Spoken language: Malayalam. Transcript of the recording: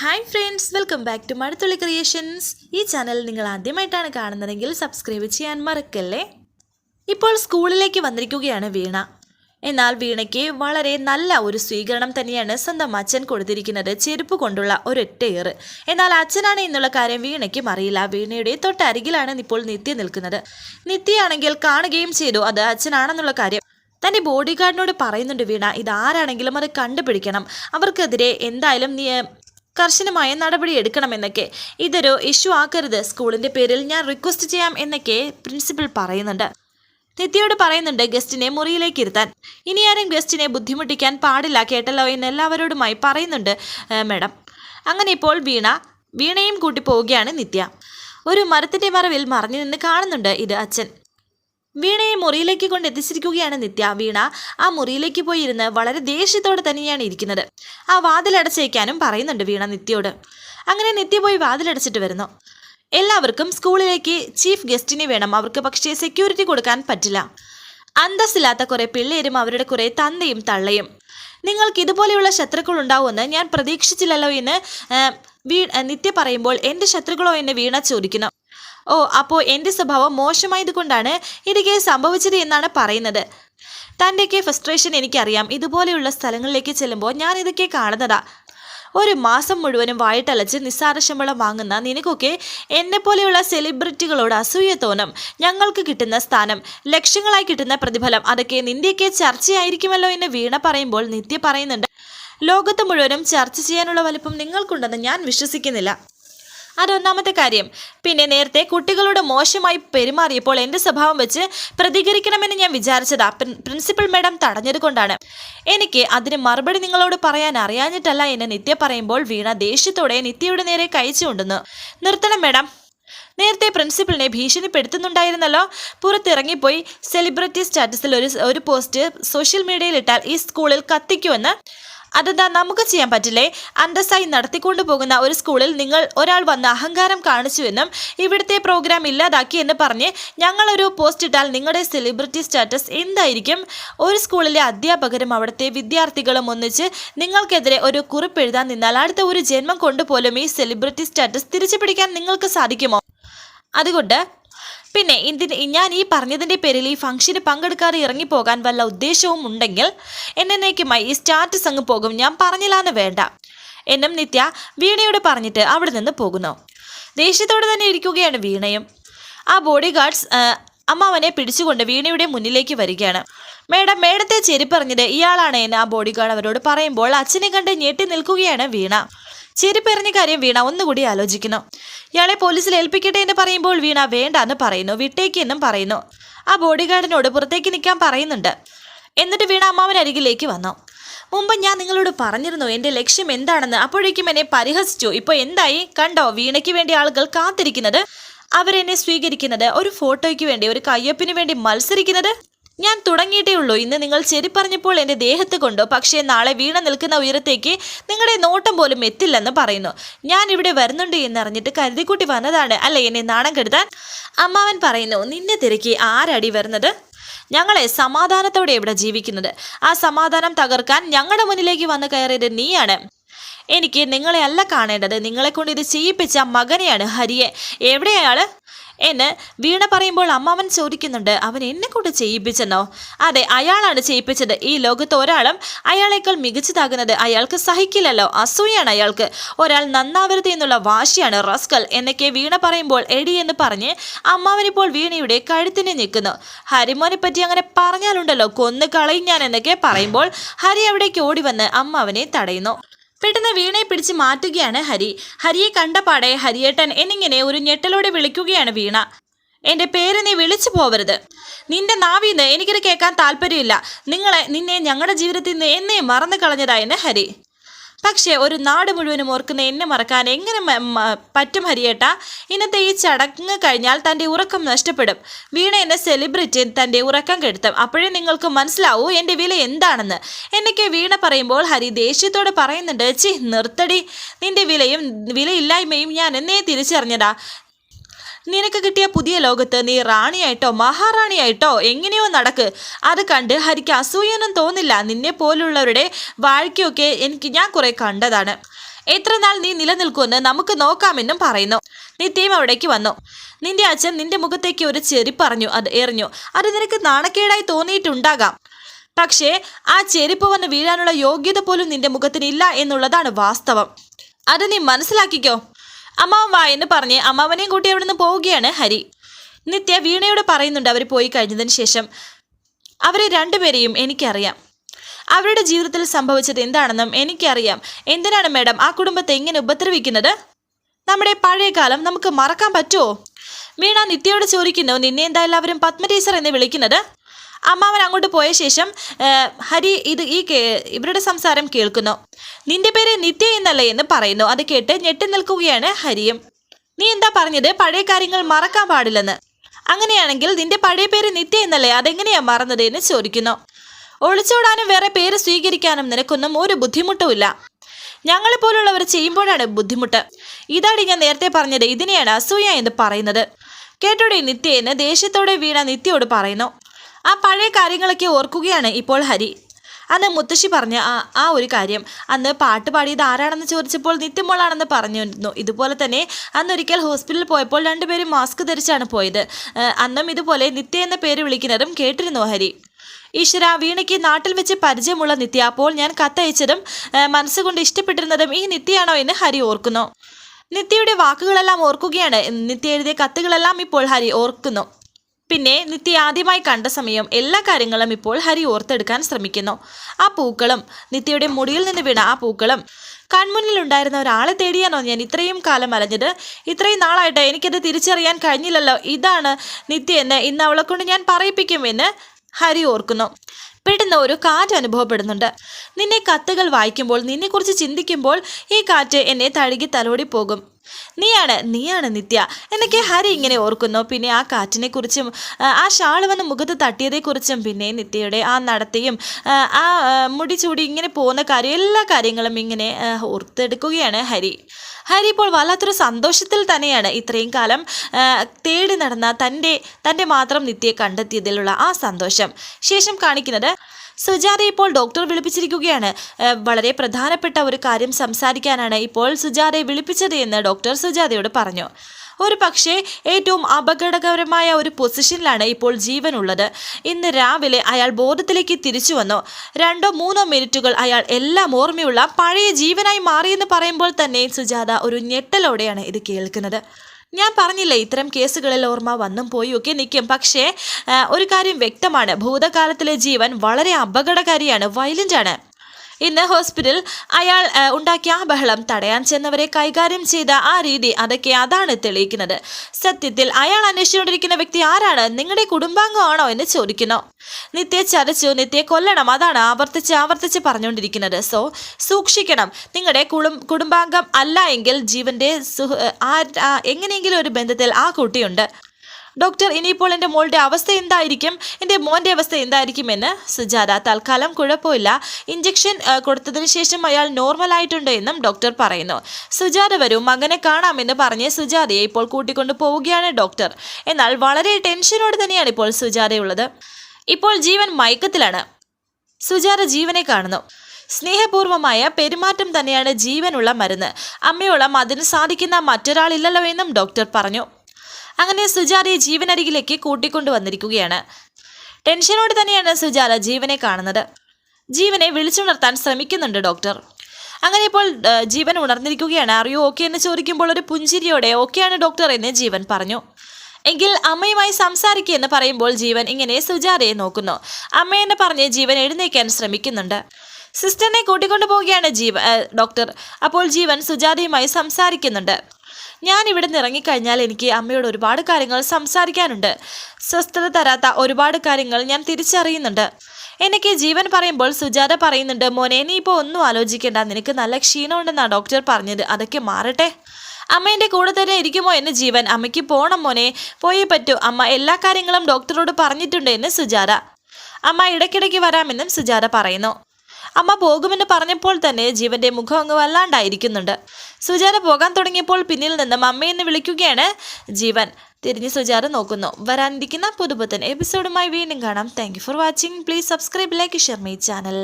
Hi friends welcome back to Mazhathulli creations ഈ ചാനൽ നിങ്ങൾ ആദ്യമായിട്ടാണ് കാണുന്നതെങ്കിൽ സബ്സ്ക്രൈബ് ചെയ്യാൻ മറക്കല്ലേ? ഇപ്പോൾ സ്കൂളിലേക്ക് വന്നിരിക്കുകയാണ് വീണ. എന്നാൽ വീണയ്ക്ക് വളരെ നല്ല ഒരു സ്വീകരണം തന്നെയാണ് സ്വന്തം അച്ഛൻ കൊടുത്തിരിക്കുന്നത് ചെരുപ്പ് കൊണ്ടുള്ള ഒരൊറ്റ എന്നാൽ അച്ഛനാണ് എന്നുള്ള കാര്യം വീണയ്ക്കും അറിയില്ല. വീണയുടെ തൊട്ടരികിലാണ് ഇപ്പോൾ നിത്യ നിൽക്കുന്നത്. നിത്യയാണെങ്കിൽ കാണുകയും ചെയ്തു. അത് അച്ഛനാണെന്നുള്ള കാര്യം തന്റെ ബോഡി ഗാർഡിനോട് പറയുന്നുണ്ട് വീണ. ഇത് ആരാണെങ്കിലും അത് കണ്ടുപിടിക്കണം. അവർക്കെതിരെ എന്തായാലും കർശനമായ നടപടി എടുക്കണമെന്നൊക്കെ. ഇതൊരു ഇഷ്യൂ ആക്കരുത്. സ്കൂളിന്റെ പേരിൽ ഞാൻ റിക്വസ്റ്റ് ചെയ്യാം എന്നൊക്കെ പ്രിൻസിപ്പൽ പറയുന്നുണ്ട്. നിത്യയോട് പറയുന്നുണ്ട് ഗസ്റ്റിനെ മുറിയിലേക്ക് ഇരുത്താൻ. ഇനി ആരും ഗസ്റ്റിനെ ബുദ്ധിമുട്ടിക്കാൻ പാടില്ല കേട്ടല്ലോ എന്ന് എല്ലാവരോടുമായി പറയുന്നുണ്ട് "ഏ, മാഡം. അങ്ങനെ ഇപ്പോൾ വീണ വീണയും കൂട്ടി പോവുകയാണ് നിത്യ. ഒരു മരത്തിന്റെ മറവിൽ മറഞ്ഞു നിന്ന് കാണുന്നുണ്ട് ഇത് അച്ഛൻ. വീണയെ മുറിയിലേക്ക് കൊണ്ട് എത്തിച്ചിരിക്കുകയാണ് നിത്യ. വീണ ആ മുറിയിലേക്ക് പോയി ഇരുന്ന് വളരെ ദേഷ്യത്തോടെ തന്നെയാണ് ഇരിക്കുന്നത്. ആ വാതിലടച്ചേക്കാനും പറയുന്നുണ്ട് വീണ നിത്യയോട്. അങ്ങനെ നിത്യ പോയി വാതിലടച്ചിട്ട് വരുന്നു. എല്ലാവർക്കും സ്കൂളിലേക്ക് ചീഫ് ഗസ്റ്റിനെ വേണം. അവർക്ക് പക്ഷേ സെക്യൂരിറ്റി കൊടുക്കാൻ പറ്റില്ല. അന്തസ്സില്ലാത്ത കുറെ പിള്ളേരും അവരുടെ കുറെ തന്തയും തള്ളയും. നിങ്ങൾക്ക് ഇതുപോലെയുള്ള ശത്രുക്കൾ ഉണ്ടാവുമെന്ന് ഞാൻ പ്രതീക്ഷിച്ചില്ലല്ലോ എന്ന് വീ നിത്യ പറയുമ്പോൾ എന്റെ ശത്രുക്കളോ? എന്ന് വീണ ചോദിക്കുന്നു. ഓ അപ്പോൾ എന്റെ സ്വഭാവം മോശമായതുകൊണ്ടാണ് ഇതൊക്കെ സംഭവിച്ചത് എന്നാണ് പറയുന്നത്. തന്റെയൊക്കെ ഫ്രസ്ട്രേഷൻ എനിക്കറിയാം. ഇതുപോലെയുള്ള സ്ഥലങ്ങളിലേക്ക് ചെല്ലുമ്പോൾ ഞാൻ ഇതൊക്കെ കാണുന്നതാ. ഒരു മാസം മുഴുവനും വായിട്ടലച്ച് നിസ്സാര ശമ്പളം വാങ്ങുന്ന നിനക്കൊക്കെ എന്നെ പോലെയുള്ള സെലിബ്രിറ്റികളോട് അസൂയ തോന്നും. ഞങ്ങൾക്ക് കിട്ടുന്ന സ്ഥാനം ലക്ഷങ്ങളായി കിട്ടുന്ന പ്രതിഫലം അതൊക്കെ നിന്റെയൊക്കെ ചർച്ചയായിരിക്കുമല്ലോ എന്ന് വീണ പറയുമ്പോൾ നിത്യ പറയുന്നുണ്ട്. ലോകത്ത് മുഴുവനും ചർച്ച ചെയ്യാനുള്ള വലിപ്പം നിങ്ങൾക്കുണ്ടെന്ന് ഞാൻ വിശ്വസിക്കുന്നില്ല. അതൊന്നാമത്തെ കാര്യം. പിന്നെ നേരത്തെ കുട്ടികളോട് മോശമായി പെരുമാറിയപ്പോൾ എന്റെ സ്വഭാവം വെച്ച് പ്രതികരിക്കണമെന്ന് ഞാൻ വിചാരിച്ചത്. പ്രിൻ- പ്രിൻസിപ്പൽ മാഡം തടഞ്ഞത് കൊണ്ടാണ്. എനിക്ക് അതിന് മറുപടി നിങ്ങളോട് പറയാൻ അറിയാഞ്ഞിട്ടല്ല എന്ന് നിത്യ പറയുമ്പോൾ വീണ ദേഷ്യത്തോടെ നിത്യയുടെ നേരെ കൈ ചൂണ്ടുന്നു. നിർത്തണം മാഡം. നേരത്തെ പ്രിൻസിപ്പളിനെ ഭീഷണിപ്പെടുത്തുന്നുണ്ടായിരുന്നല്ലോ. പുറത്തിറങ്ങിപ്പോയി സെലിബ്രിറ്റി സ്റ്റാറ്റസിൽ ഒരു ഒരു പോസ്റ്റ് സോഷ്യൽ മീഡിയയിൽ ഇട്ടാൽ ഈ സ്കൂളിൽ കത്തിക്കുമെന്ന് അതെന്താ നമുക്ക് ചെയ്യാൻ പറ്റില്ലേ? അന്തസ്സായി നടത്തിക്കൊണ്ടു പോകുന്ന ഒരു സ്കൂളിൽ നിങ്ങൾ ഒരാൾ വന്ന് അഹങ്കാരം കാണിച്ചുവെന്നും ഇവിടുത്തെ പ്രോഗ്രാം ഇല്ലാതാക്കി എന്ന് പറഞ്ഞ് ഞങ്ങളൊരു പോസ്റ്റ് ഇട്ടാൽ നിങ്ങളുടെ സെലിബ്രിറ്റി സ്റ്റാറ്റസ് എന്തായിരിക്കും? ഒരു സ്കൂളിലെ അധ്യാപകരും അവിടുത്തെ വിദ്യാർത്ഥികളും ഒന്നിച്ച് നിങ്ങൾക്കെതിരെ ഒരു കുറിപ്പ് എഴുതാൻ നിന്നാൽ അടുത്ത ഒരു ജന്മം കൊണ്ടുപോലും ഈ സെലിബ്രിറ്റി സ്റ്റാറ്റസ് തിരിച്ചു പിടിക്കാൻ നിങ്ങൾക്ക് സാധിക്കുമോ? അതുകൊണ്ട് പിന്നെ ഇതിന് ഞാൻ ഈ പറഞ്ഞതിന്റെ പേരിൽ ഈ ഫംഗ്ഷന് പങ്കെടുക്കാതെ ഇറങ്ങിപ്പോകാൻ വല്ല ഉദ്ദേശവും ഉണ്ടെങ്കിൽ എന്നേക്കുമായി ഈ സ്റ്റാറ്റസ് അങ്ങ് പോകും. ഞാൻ പറഞ്ഞില്ലാന്ന് വേണ്ട. എന്നും നിത്യ വീണയോട് പറഞ്ഞിട്ട് അവിടെ നിന്ന് പോകുന്നു. ദേഷ്യത്തോടെ തന്നെ ഇരിക്കുകയാണ് വീണയും. ആ ബോഡി ഗാർഡ്സ് അമ്മാവനെ പിടിച്ചുകൊണ്ട് വീണയുടെ മുന്നിലേക്ക് വരികയാണ്. മേഡം മേഡത്തെ ചെരിപ്പറിഞ്ഞത് ഇയാളാണ് എന്ന് ആ ബോഡി ഗാർഡ് അവരോട് പറയുമ്പോൾ അച്ഛനെ കണ്ട് ഞെട്ടി നിൽക്കുകയാണ് വീണ. ചെരുപ്പെറിഞ്ഞ കാര്യം വീണ ഒന്നുകൂടി ആലോചിക്കുന്നു. ഇയാളെ പോലീസിൽ ഏൽപ്പിക്കട്ടെ എന്ന് പറയുമ്പോൾ വീണ വേണ്ട എന്ന് പറയുന്നു വിട്ടേക്ക് എന്നും പറയുന്നു. ആ ബോഡി ഗാർഡിനോട് പുറത്തേക്ക് നിൽക്കാൻ പറയുന്നുണ്ട്. എന്നിട്ട് വീണ അമ്മാവൻ അരികിലേക്ക് വന്നു. മുമ്പ് ഞാൻ നിങ്ങളോട് പറഞ്ഞിരുന്നു എന്റെ ലക്ഷ്യം എന്താണെന്ന്. അപ്പോഴേക്കും എന്നെ പരിഹസിച്ചു. ഇപ്പോൾ എന്തായി? കണ്ടോ വീണയ്ക്ക് വേണ്ടി ആളുകൾ കാത്തിരിക്കുന്നത് അവരെന്നെ സ്വീകരിക്കുന്നത് ഒരു ഫോട്ടോയ്ക്ക് വേണ്ടി ഒരു കയ്യൊപ്പിന് വേണ്ടി മത്സരിക്കുന്നത്? ഞാൻ തുടങ്ങിയിട്ടേ ഉള്ളൂ. ഇന്ന് നിങ്ങൾ ചെരിപ്പറഞ്ഞപ്പോൾ എന്റെ ദേഹത്ത് കൊണ്ടോ പക്ഷേ നാളെ വീണ നിൽക്കുന്ന ഉയരത്തേക്ക് നിങ്ങളുടെ നോട്ടം പോലും എത്തില്ലെന്ന് പറയുന്നു. ഞാൻ ഇവിടെ വരുന്നുണ്ട് എന്നറിഞ്ഞിട്ട് കരുതിക്കൂട്ടി വന്നതാണ്. അല്ലേ എന്നെ നാണം കെടുത്താൻ? അമ്മാവൻ പറയുന്നു നിന്നെ തിരക്കി ആരടി വരുന്നത്? ഞങ്ങളെ സമാധാനത്തോടെ ഇവിടെ ജീവിക്കുന്നത്? ആ സമാധാനം തകർക്കാൻ ഞങ്ങളുടെ മുന്നിലേക്ക് വന്ന് കയറിയത് നീയാണ്. എനിക്ക് നിങ്ങളെ അല്ല കാണേണ്ടത്. നിങ്ങളെ കൊണ്ട് ഇത് ചെയ്യിപ്പിച്ച മകനെയാണ് ഹരിയെ. എവിടെയാൾ എന്ന് വീണ പറയുമ്പോൾ അമ്മാവൻ ചോദിക്കുന്നുണ്ട് അവൻ എന്നെ കൊണ്ട് ചെയ്യിപ്പിച്ചെന്നോ? അതെ അയാളാണ് ചെയ്യിപ്പിച്ചത്. ഈ ലോകത്ത് ഒരാളും അയാളേക്കാൾ മികച്ചതാകുന്നത് അയാൾക്ക് സഹിക്കില്ലല്ലോ. അസൂയാണ് അയാൾക്ക്. ഒരാൾ നന്നാവരുത് എന്നുള്ള വാശിയാണ് റസ്കൽ എന്നൊക്കെ വീണ പറയുമ്പോൾ എടി എന്ന് പറഞ്ഞ് അമ്മാവനിപ്പോൾ വീണയുടെ കഴുത്തിന് നിൽക്കുന്നു ഹരിമോനെ പറ്റി അങ്ങനെ പറഞ്ഞാലുണ്ടല്ലോ കൊന്നു കളയും ഞാൻ എന്നൊക്കെ പറയുമ്പോൾ ഹരി അവിടേക്ക് ഓടി വന്ന് അമ്മാവനെ തടയുന്നു. പെട്ടെന്ന് വീണയെ പിടിച്ച് മാറ്റുകയാണ് ഹരി. ഹരിയെ കണ്ടപാടെ ഹരിയേട്ടൻ എന്നിങ്ങനെ ഒരു ഞെട്ടലോടെ വിളിക്കുകയാണ് വീണ. എന്റെ പേര് നീ വിളിച്ചു പോവരുത്. നിന്റെ നാവിന്ന് എനിക്കിത് കേൾക്കാൻ താല്പര്യമില്ല. നിങ്ങളെ നിന്നെ ഞങ്ങളുടെ ജീവിതത്തിൽ നിന്ന് എന്നെ മറന്നു കളഞ്ഞതായെന്ന് ഹരി. പക്ഷേ ഒരു നാട് മുഴുവനും ഓർക്കുന്ന എന്നെ മറക്കാൻ എങ്ങനെ പറ്റും ഹരിയേട്ട? ഇന്നത്തെ ഈ ചടങ്ങ് കഴിഞ്ഞാൽ തന്റെ ഉറക്കം നഷ്ടപ്പെടും. വീണ എന്നെ സെലിബ്രിറ്റി തന്റെ ഉറക്കം കെടുത്തും. അപ്പോഴേ നിങ്ങൾക്ക് മനസ്സിലാവൂ എന്റെ വില എന്താണെന്ന്. എന്നൊക്കെ വീണ പറയുമ്പോൾ ഹരി ദേഷ്യത്തോട് പറയുന്നുണ്ട് ചി നിർത്തടി. നിന്റെ വിലയും വിലയില്ലായ്മയും ഞാൻ എന്നേ തിരിച്ചറിഞ്ഞതാ നിനക്ക് കിട്ടിയ പുതിയ ലോകത്ത് നീ റാണിയായിട്ടോ മഹാറാണിയായിട്ടോ എങ്ങനെയോ നടക്ക്. അത് കണ്ട് ഹരിക്ക് അസൂയൊന്നും തോന്നില്ല. നിന്നെ പോലുള്ളവരുടെ വാഴ്ക്കയൊക്കെ എനിക്ക് ഞാൻ കുറെ കണ്ടതാണ്. എത്ര നാൾ നീ നിലനിൽക്കുമെന്ന് നമുക്ക് നോക്കാമെന്നും പറയുന്നു. നിത്യം അവിടേക്ക് വന്നു. നിന്റെ അച്ഛൻ നിന്റെ മുഖത്തേക്ക് ഒരു ചെരുപ്പ് പറഞ്ഞു. അത് എറിഞ്ഞു. അത് നിനക്ക് നാണക്കേടായി തോന്നിയിട്ടുണ്ടാകാം. പക്ഷേ ആ ചെരുപ്പ് വന്ന് വീഴാനുള്ള യോഗ്യത പോലും നിന്റെ മുഖത്തിനില്ല എന്നുള്ളതാണ് വാസ്തവം. അത് നീ മനസ്സിലാക്കിക്കോ. അമ്മാവൻ എന്ന് പറഞ്ഞ് അമ്മാവനെയും കൂട്ടി അവിടെ നിന്ന് പോവുകയാണ് ഹരി. നിത്യ വീണയോട് പറയുന്നുണ്ട് അവർ പോയി കഴിഞ്ഞതിന് ശേഷം. അവരെ രണ്ടുപേരെയും എനിക്കറിയാം. അവരുടെ ജീവിതത്തിൽ സംഭവിച്ചത് എന്താണെന്നും എനിക്കറിയാം. എന്തിനാണ് മാഡം ആ കുടുംബത്തെ എങ്ങനെ ഉപദ്രവിക്കുന്നത്? നമ്മുടെ പഴയ കാലം നമുക്ക് മറക്കാൻ പറ്റുമോ വീണ നിത്യയോട് ചോദിക്കുന്നു നിന്നെ എന്താ എല്ലാവരും പത്മ ടീച്ചർ എന്ന് വിളിക്കുന്നത്? അമ്മാവൻ അങ്ങോട്ട് പോയ ശേഷം ഹരി ഇത് ഈ ഇവരുടെ സംസാരം കേൾക്കുന്നു. നിന്റെ പേര് നിത്യ എന്നല്ലേ എന്ന് പറയുന്നു. അത് കേട്ട് ഞെട്ടി നിൽക്കുകയാണ് ഹരിയും. നീ എന്താ പറഞ്ഞത്? പഴയ കാര്യങ്ങൾ മറക്കാൻ പാടില്ലെന്ന്. അങ്ങനെയാണെങ്കിൽ നിന്റെ പഴയ പേര് നിത്യ എന്നല്ലേ? അതെങ്ങനെയാ മറന്നത്? എന്ന് ചോദിക്കുന്നു. ഒളിച്ചോടാനും വേറെ പേര് സ്വീകരിക്കാനും നിനക്കൊന്നും ഒരു ബുദ്ധിമുട്ടുമില്ല ഞങ്ങളെപ്പോലുള്ളവർ ചെയ്യുമ്പോഴാണ് ബുദ്ധിമുട്ട്. ഇതാണ് ഞാൻ നേരത്തെ പറഞ്ഞത്. ഇതിനെയാണ് അസൂയ എന്ന് പറയുന്നത്. കേട്ടോടെ നിത്യ എന്ന് ദേഷ്യത്തോടെ വീണ നിത്യയോട് പറയുന്നു. ആ പഴയ കാര്യങ്ങളൊക്കെ ഓർക്കുകയാണ് ഇപ്പോൾ ഹരി. അന്ന് മുത്തശ്ശി പറഞ്ഞ ആ ആ ഒരു കാര്യം. അന്ന് പാട്ട് പാടിയത് ആരാണെന്ന് ചോദിച്ചപ്പോൾ നിത്യമോളാണെന്ന് പറഞ്ഞിരുന്നു. ഇതുപോലെ തന്നെ അന്നൊരിക്കൽ ഹോസ്പിറ്റലിൽ പോയപ്പോൾ രണ്ടുപേരും മാസ്ക് ധരിച്ചാണ് പോയത്. അന്നും ഇതുപോലെ നിത്യ എന്ന പേര് വിളിക്കുന്നതും കേട്ടിരുന്നു ഹരി. ഈശ്വര വീണയ്ക്ക് നാട്ടിൽ വെച്ച് പരിചയമുള്ള നിത്യ അപ്പോൾ ഞാൻ കത്തയച്ചതും മനസ്സുകൊണ്ട് ഇഷ്ടപ്പെട്ടിരുന്നതും ഈ നിത്യയാണോ എന്ന് ഹരി ഓർക്കുന്നു. നിത്യയുടെ വാക്കുകളെല്ലാം ഓർക്കുകയാണ്. നിത്യ എഴുതിയ കത്തുകളെല്ലാം ഇപ്പോൾ ഹരി ഓർക്കുന്നു. പിന്നെ നിത്യ ആദ്യമായി കണ്ട സമയം എല്ലാ കാര്യങ്ങളും ഇപ്പോൾ ഹരി ഓർത്തെടുക്കാൻ ശ്രമിക്കുന്നു. ആ പൂക്കളും നിത്യയുടെ മുടിയിൽ നിന്ന് വീണ ആ പൂക്കളും കൺമുന്നിൽ ഉണ്ടായിരുന്ന ഒരാളെ തേടിയാണോ ഞാൻ ഇത്രയും കാലം അലഞ്ഞത്? ഇത്രയും നാളായിട്ട് എനിക്കത് തിരിച്ചറിയാൻ കഴിഞ്ഞില്ലല്ലോ. ഇതാണ് നിത്യ എന്ന് ഇന്ന് അവളെ കൊണ്ട് ഞാൻ പറയിപ്പിക്കുമെന്ന് ഹരി ഓർക്കുന്നു. പെട്ടെന്ന് ഒരു കാറ്റ് അനുഭവപ്പെടുന്നുണ്ട്. നിന്നെ കത്തുകൾ വായിക്കുമ്പോൾ നിന്നെക്കുറിച്ച് ചിന്തിക്കുമ്പോൾ ഈ കാറ്റ് എന്നെ തഴുകി തലോടി പോകും നീയാണ് നീയാണ് നിത്യ. എന്നൊക്കെ ഹരി ഇങ്ങനെ ഓർക്കുന്നു. പിന്നെ ആ കാറ്റിനെ കുറിച്ചും ആ ഷാൾ വന്ന് മുഖത്ത് തട്ടിയതേക്കുറിച്ചും പിന്നെ നിത്യയുടെ ആ നടത്തിയും ആ, മുടി ചൂടി ഇങ്ങനെ പോകുന്ന കാര്യം എല്ലാ കാര്യങ്ങളും ഇങ്ങനെ ഓർത്തെടുക്കുകയാണ് ഹരി. ഹരി ഇപ്പോൾ വല്ലാത്തൊരു സന്തോഷത്തിൽ തന്നെയാണ് ഇത്രയും കാലം തേടി നടന്ന തന്റെ തന്റെ മാത്രം നിത്യയെ കണ്ടെത്തിയതിലുള്ള ആ സന്തോഷം. ശേഷം കാണിക്കുന്നത് സുജാത ഇപ്പോൾ ഡോക്ടർ വിളിപ്പിച്ചിരിക്കുകയാണ്. വളരെ പ്രധാനപ്പെട്ട ഒരു കാര്യം സംസാരിക്കാനാണ് ഇപ്പോൾ സുജാതയെ വിളിപ്പിച്ചത് എന്ന് ഡോക്ടർ സുജാതയോട് പറഞ്ഞു. ഒരു പക്ഷേ ഏറ്റവും അപകടകരമായ ഒരു പൊസിഷനിലാണ് ഇപ്പോൾ ജീവനുള്ളത്. ഇന്ന് രാവിലെ അയാൾ ബോധത്തിലേക്ക് തിരിച്ചു വന്നു. രണ്ടോ മൂന്നോ മിനിറ്റുകൾ അയാൾ എല്ലാം ഓർമ്മയുള്ള പഴയ ജീവനായി മാറിയെന്ന് പറയുമ്പോൾ തന്നെ സുജാത ഒരു ഞെട്ടലോടെയാണ് ഇത് കേൾക്കുന്നത്. ഞാൻ പറഞ്ഞില്ലേ ഇത്തരം കേസുകളിൽ ഓർമ്മ വന്നും പോയി ഒക്കെ നിൽക്കും പക്ഷേ ഒരു കാര്യം വ്യക്തമാണ്. ഭൂതകാലത്തിലെ ജീവൻ വളരെ അപകടകാരിയാണ് വയലന്റ് ആണ്. ഇന്ന് ഹോസ്പിറ്റൽ അയാൾ ഉണ്ടാക്കിയ ആ ബഹളം തടയാൻ ചെന്നവരെ കൈകാര്യം ചെയ്ത ആ രീതി അതൊക്കെ അതാണ് തെളിയിക്കുന്നത്. സത്യത്തിൽ അയാൾ അന്വേഷിച്ചുകൊണ്ടിരിക്കുന്ന വ്യക്തി ആരാണ്? നിങ്ങളുടെ കുടുംബാംഗമാണോ എന്ന് ചോദിക്കുന്നു. നിത്യ ചതച്ചു നിത്യ കൊല്ലണം അതാണ് ആവർത്തിച്ച് ആവർത്തിച്ച് പറഞ്ഞുകൊണ്ടിരിക്കുന്നത്. സോ സൂക്ഷിക്കണം. നിങ്ങളുടെ കുടും കുടുംബാംഗം അല്ല എങ്കിൽ ജീവന്റെ എങ്ങനെയെങ്കിലും ഒരു ബന്ധത്തിൽ ആ കുട്ടിയുണ്ട്. ഡോക്ടർ ഇനിയിപ്പോൾ എന്റെ മോളുടെ അവസ്ഥ എന്തായിരിക്കും? എന്റെ മോന്റെ അവസ്ഥ എന്തായിരിക്കും എന്ന് സുജാത തൽക്കാലം കുഴപ്പമില്ല. ഇഞ്ചക്ഷൻ കൊടുത്തതിന് ശേഷം അയാൾ നോർമൽ ആയിട്ടുണ്ട് എന്നും ഡോക്ടർ പറയുന്നു. സുജാത വരും മകനെ കാണാമെന്ന് പറഞ്ഞ് സുജാതയെ ഇപ്പോൾ കൂട്ടിക്കൊണ്ടു പോവുകയാണ് ഡോക്ടർ. എന്നാൽ വളരെ ടെൻഷനോട് തന്നെയാണ് ഇപ്പോൾ സുജാതയുള്ളത്. ഇപ്പോൾ ജീവൻ മയക്കത്തിലാണ്. സുജാത ജീവനെ കാണുന്നു. സ്നേഹപൂർവമായ പെരുമാറ്റം തന്നെയാണ് ജീവനുള്ള മരുന്ന്. അമ്മയോളം അതിന് സാധിക്കുന്ന മറ്റൊരാളില്ലല്ലോ എന്നും ഡോക്ടർ പറഞ്ഞു. അങ്ങനെ സുജാതയെ ജീവനരികിലേക്ക് കൂട്ടിക്കൊണ്ടു വന്നിരിക്കുകയാണ് ടെൻഷനോട് തന്നെയാണ് സുജാത ജീവനെ കാണുന്നത്. ജീവനെ വിളിച്ചുണർത്താൻ ശ്രമിക്കുന്നുണ്ട് ഡോക്ടർ. അങ്ങനെ ഇപ്പോൾ ജീവൻ ഉണർന്നിരിക്കുകയാണ്. അറിയോ ഓക്കെ എന്ന് ചോദിക്കുമ്പോൾ ഒരു പുഞ്ചിരിയോടെ ഓക്കെയാണ് ഡോക്ടർ എന്ന് ജീവൻ പറഞ്ഞു. എങ്കിൽ അമ്മയുമായി സംസാരിക്കുക എന്ന് പറയുമ്പോൾ ജീവൻ ഇങ്ങനെ സുജാതയെ നോക്കുന്നു. അമ്മയെന്ന് പറഞ്ഞ് ജീവൻ എഴുന്നേക്കാൻ ശ്രമിക്കുന്നുണ്ട്. സിസ്റ്ററിനെ കൂട്ടിക്കൊണ്ടു പോവുകയാണ് ജീവ ഡോക്ടർ. അപ്പോൾ ജീവൻ സുജാതയുമായി സംസാരിക്കുന്നുണ്ട്. ഞാൻ ഇവിടെ നിന്ന് ഇറങ്ങിക്കഴിഞ്ഞാൽ എനിക്ക് അമ്മയോട് ഒരുപാട് കാര്യങ്ങൾ സംസാരിക്കാനുണ്ട്. സ്വസ്ഥത തരാത്ത ഒരുപാട് കാര്യങ്ങൾ ഞാൻ തിരിച്ചറിയുന്നുണ്ട്. എനിക്ക് ജീവൻ പറയുമ്പോൾ സുജാത പറയുന്നുണ്ട് മോനെ നീ ഇപ്പോൾ ഒന്നും ആലോചിക്കേണ്ട. നിനക്ക് നല്ല ക്ഷീണമുണ്ടെന്നാണ് ഡോക്ടർ പറഞ്ഞത്. അതൊക്കെ മാറട്ടെ. അമ്മേന്റെ കൂടെ തന്നെ ഇരിക്കുമോ എന്ന് ജീവൻ. അമ്മയ്ക്ക് പോണം മോനെ. പോയേ പറ്റൂ. അമ്മ എല്ലാ കാര്യങ്ങളും ഡോക്ടറോട് പറഞ്ഞിട്ടുണ്ട് എന്ന് സുജാത. അമ്മ ഇടയ്ക്കിടയ്ക്ക് വരാമെന്നും സുജാത പറയുന്നു. അമ്മ പോകുമെന്ന് പറഞ്ഞപ്പോൾ തന്നെ ജീവന്റെ മുഖം അങ്ങ് വല്ലാണ്ടായിരിക്കുന്നുണ്ട്. സുജാത പോകാൻ തുടങ്ങിയപ്പോൾ പിന്നിൽ നിന്നും അമ്മയെന്ന് വിളിക്കുകയാണ് ജീവൻ. തിരിഞ്ഞ് സുജാത നോക്കുന്നു. വരാനിരിക്കുന്ന പുതുപുത്തൻ എപ്പിസോഡുമായി വീണ്ടും കാണാം. Thank for watching please subscribe like share my channel